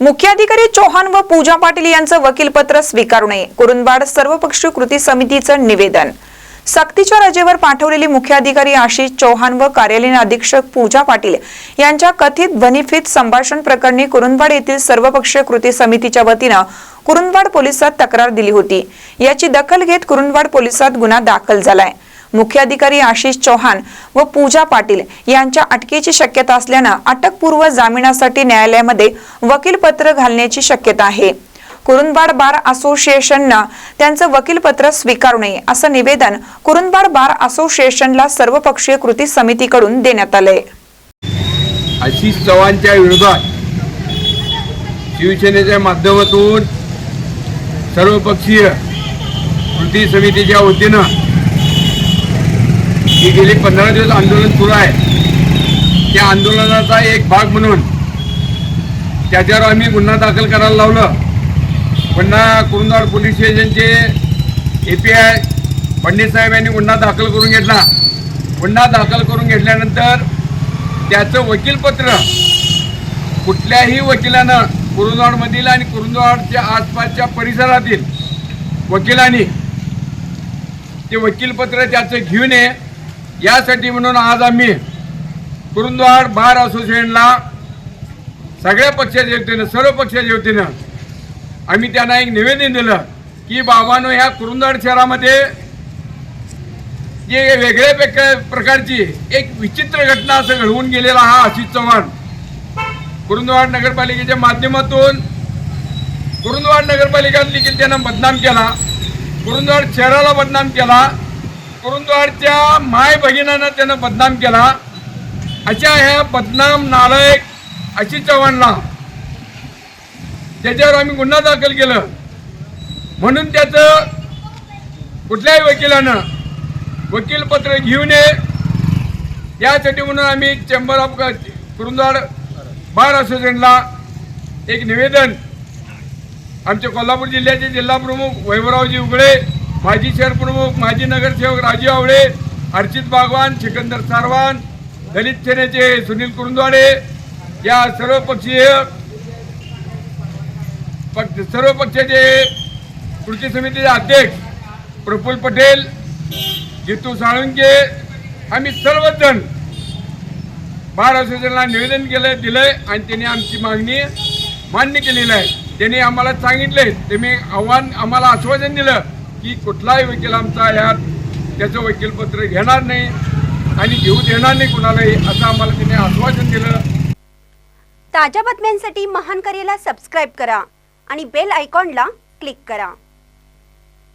मुख्याधिकारी चौहान व पूजा पाटील यांचं वकीलपत्र स्वीकारू नये. कुरुंदवाड सर्वपक्षीय कृती समितीचं निवेदन. सक्तीच्या रजेवर पाठवलेली मुख्याधिकारी आशिष चौहान व कार्यालयीन अधीक्षक पूजा पाटील यांच्या कथित ध्वनिफीत संभाषण प्रकरणी कुरुंदवाड येथील सर्वपक्षीय कृती समितीच्या वतीनं कुरुंदवाड पोलिसात तक्रार दिली होती. याची दखल घेत कुरुंदवाड पोलिसात गुन्हा दाखल झालाय. मुख्याधिकारी आशिष चौहान व पूजा पाटील यांच्या अटकेची शक्यता असल्यानं अटकपूर्व जामिनासाठी न्यायालयामध्ये वकीलपत्र घालण्याची शक्यता आहे. कुरुंदवाड बार असोसिएशननं त्यांचं वकीलपत्र स्वीकारू नये असं निवेदन कुरुंदवाड बार असोसिएशनला सर्वपक्षीय कृती समितीकडून देण्यात आलंय. आशिष चव्हाणच्या विरोधात शिवसेनेच्या माध्यमातून सर्वपक्षीय कृती समितीच्या वतीनं की गेली पंधरा दिवस आंदोलन सुरू आहे. त्या आंदोलनाचा एक भाग म्हणून त्याच्यावर आम्ही गुन्हा दाखल करायला लावलं. पुन्हा कुरुंदवाड पोलीस स्टेशनचे ए पी आय पंडित साहेब यांनी गुन्हा दाखल करून घेतला. गुन्हा दाखल करून घेतल्यानंतर त्याचं वकीलपत्र कुठल्याही वकिलानं कुरुंदवाडमधील आणि कुरुंदवाडच्या आसपासच्या परिसरातील वकिलांनी ते वकीलपत्र त्याचं घेऊन ये. यासाठी म्हणून आज आम्ही कुरुंदवाड बार असोसिएशनला सगळ्या पक्षाच्या वतीनं सर्व पक्षाच्या वतीनं आम्ही त्यांना एक निवेदन दिलं की बाबांनो ह्या कुरुंदवाड शहरामध्ये जे वेगळ्या वेगळ्या प्रकारची एक विचित्र घटना असं घडवून गेलेला हा आशिष चव्हाण कुरुंदवाड नगरपालिकेच्या माध्यमातून कुरुंदवाड नगरपालिका देखील त्यांना बदनाम केला कुरुंदवाड शहराला बदनाम केला. कुरुंदवाडच्या माय भगिनांना त्यानं बदनाम केला. अशा ह्या बदनाम नालायक अशी चव्हाणला. त्याच्यावर आम्ही गुन्हा दाखल केलं. म्हणून त्याचं कुठल्याही वकिलानं वकीलपत्र घेऊन ये. यासाठी म्हणून आम्ही चेंबर ऑफ कुरुंदवाड बार असोसिएशनला एक निवेदन आमचे कोल्हापूर जिल्ह्याचे जिल्हाप्रमुख वैभवरावजी उगळे माजी शहरप्रमुख माजी नगरसेवक राजू आवळे अर्चित बागवान सिकंदर सारवान दलित सेनेचे सुनील कुरुंदवाडे या सर्व पक्षीय पक्ष सर्व पक्षाचे कृती समितीचे अध्यक्ष प्रफुल्ल पटेल जितू साळुंके आम्ही सर्वजण बार असोसिएशनला निवेदन केलं दिलंय आणि त्यांनी आमची मागणी मान्य केलेली आहे. त्यांनी आम्हाला सांगितले त्यांनी आव्हान आम्हाला आश्वासन दिलं. की कुठलाही वकील आमचा यात त्याचं वकीलपत्र घेणार नाही आणि घेऊ देणार नाही कुणालाही असं आम्हाला तिने आश्वासन दिलं. ताज्या बातम्यांसाठी महान करेला सबस्क्राईब करा आणि बेल आयकॉनला क्लिक करा.